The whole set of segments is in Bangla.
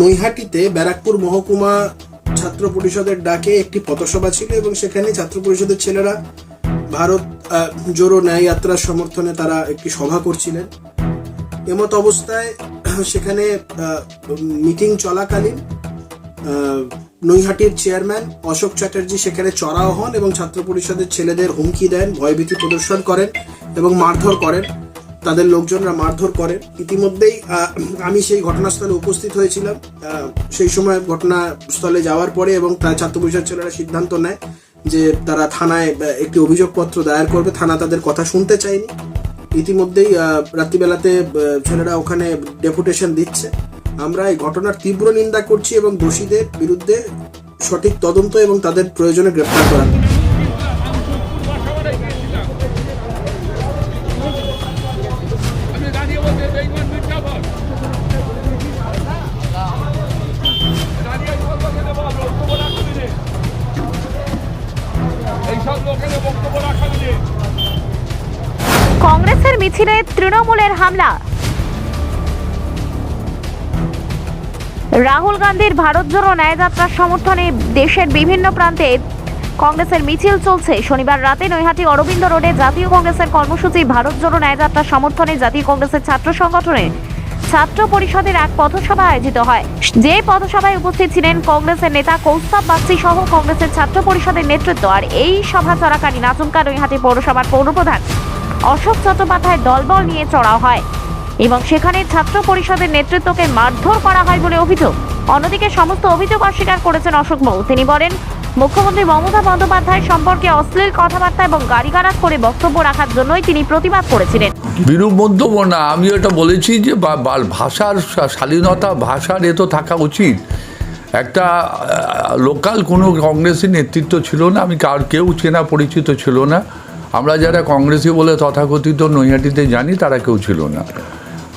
নৈহাটিতে ব্যারাকপুর মহকুমা ছাত্র পরিষদের ডাকে একটি পথসভা ছিল এবং সেখানে ছাত্র পরিষদের ছেলেরা ভারত জোড়ো ন্যায় যাত্রার সমর্থনে তারা একটি সভা করছিলেন। এমত অবস্থায় সেখানে মিটিং চলাকালীন নৈহাটির চেয়ারম্যান অশোক চ্যাটার্জি সেখানে চড়াও হন এবং ছাত্র পরিষদের ছেলেদের হুমকি দেন, ভয়ভীতি প্রদর্শন করেন এবং মারধর করেন। তাদের লোকজনরা মারধর করেন ইতিমধ্যেই আমি সেই ঘটনাস্থলে উপস্থিত হয়েছিলাম। সেই সময় ঘটনাস্থলে যাওয়ার পরে এবং তার ছাত্র পরিষদ ছেলেরা সিদ্ধান্ত নেয় যে তারা থানায় একটি অভিযোগপত্র দায়ের করবে। থানা তাদের কথা শুনতে চায়নি। ইতিমধ্যেই রাত্রিবেলাতে ছেলেরা ওখানে ডেপুটেশন দিচ্ছে। আমরা এই ঘটনার তীব্র নিন্দা করছি এবং দোষীদের বিরুদ্ধে সঠিক তদন্ত এবং তাদের প্রয়োজনে গ্রেপ্তার করা কংগ্রেসের মিছিলে তৃণমূলের হামলা। রাহুল গান্ধীর ভারত জোড়ো ন্যায়যাত্রার সমর্থনে দেশের বিভিন্ন প্রান্তে কংগ্রেসের মিছিল চলছে। শনিবার রাতে নৈহাটি অরবিন্দ রোডে জাতীয় কংগ্রেসের কর্মসূচি ভারত জোড়ো ন্যায়যাত্রার সমর্থনে জাতীয় কংগ্রেসের ছাত্র সংগঠনে ছাত্র পরিষদের এক পথসভা আয়োজিত হয়। যে পথসভায় উপস্থিত ছিলেন কংগ্রেসের নেতা কৌস্তব বাগচি সহ কংগ্রেসের ছাত্র পরিষদের নেতৃত্ব আর এই সভা চলাকালীন আচমকা নৈহাটি পৌরসভার পৌরপ্রধান অশোক চট্টোপাধ্যায় দলবল নিয়ে চড়াও হয় এবং সেখানে ছাত্র পরিষদের নেতৃত্বকে মারধর করা হয় বলে অভিযোগ। অন্যদিকে সমস্ত অভিযোগ অস্বীকার করেছেন অশোক বাবু তিনি বলেন, মুখ্যমন্ত্রী মমতা বন্দ্যোপাধ্যায় সম্পর্কে অশ্লীল কথাবার্তা এবং গালিগালাজ করে বক্তব্য রাখার জন্যই তিনি প্রতিবাদ করেছিলেন। বিরূপ মন্তব্য না আমি এটা বলেছি যে ভাষার স্বাধীনতা, ভাষার এ তো থাকা উচিত। একটা লোকাল কোনো কংগ্রেসের নেতৃত্ব ছিল না, আমি কার, কেউ চেনা পরিচিত ছিল না। আমরা যারা কংগ্রেসি বলে তথাকথিত নৈহাটিতে জানি, তারা কেউ ছিল না।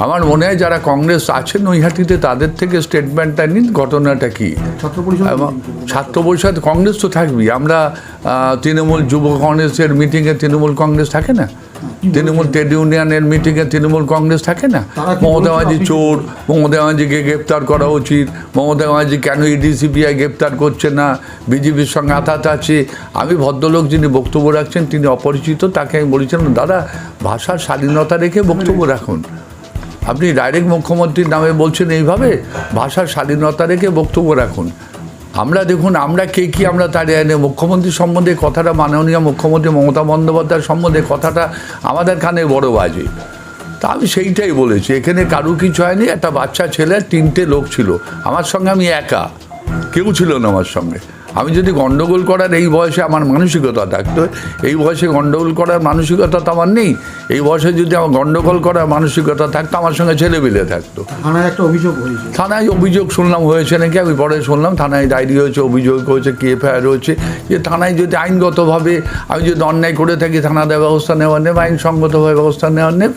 আমার মনে হয় যারা কংগ্রেস আছে নৈহাটিতে তাদের থেকে স্টেটমেন্টটা নিন ঘটনাটা কি? এবং ছাত্র পরিষদ কংগ্রেস তো থাকবেই। আমরা তৃণমূল যুব কংগ্রেসের মিটিংয়ে তৃণমূল কংগ্রেস থাকে না? তৃণমূল ট্রেড ইউনিয়নের মিটিংয়ে তৃণমূল কংগ্রেস থাকে না? মমতা ব্যানার্জি চোর মমতা ব্যানার্জিকে গ্রেপ্তার করা উচিত মমতা ব্যানার্জি কেন ইডিসিপিআই গ্রেপ্তার করছে না? বিজেপির সঙ্গে আতাত আছে। আমি ভদ্রলোক যিনি বক্তব্য রাখছেন তিনি অপরিচিত তাকে আমি বলেছিলাম দাদা ভাষার স্বাধীনতা রেখে বক্তব্য রাখুন। আপনি ডাইরেক্ট মুখ্যমন্ত্রীর নামে বলছেন এইভাবে? ভাষার স্বাধীনতা রেখে বক্তব্য রাখুন। আমরা দেখুন, আমরা কে কি আমরা তার মুখ্যমন্ত্রী সম্বন্ধে কথাটা, মাননীয় মুখ্যমন্ত্রী মমতা বন্দ্যোপাধ্যায় সম্বন্ধে কথাটা আমাদের কানে বড় বাজে। তা আমি সেইটাই বলেছি, এখানে কারু কিছু হয়নি, একটা বাচ্চা ছেলে, তিনটে লোক ছিল। আমার সঙ্গে আমি একা, কেউ ছিল না আমার সঙ্গে। আমি যদি গন্ডগোল করার এই বয়সে আমার মানসিকতা থাকতো এই বয়সে গন্ডগোল করার মানসিকতা তো আমার নেই। এই বয়সে যদি আমার গন্ডগোল করার মানসিকতা থাকতো আমার সঙ্গে ছেলেপিলে থাকতো। থানায় একটা অভিযোগ হয়েছে। থানায় অভিযোগ শুনলাম হয়েছে নাকি? আমি পরে শুনলাম থানায় ডায়েরি হয়েছে অভিযোগ হয়েছে কি এফআইআর হয়েছে। যে থানায় যদি আইনগতভাবে আমি যদি অন্যায় করে থাকি থানাতে ব্যবস্থা নেওয়ার নেব আইনসঙ্গতভাবে ব্যবস্থা নেওয়ার নেব।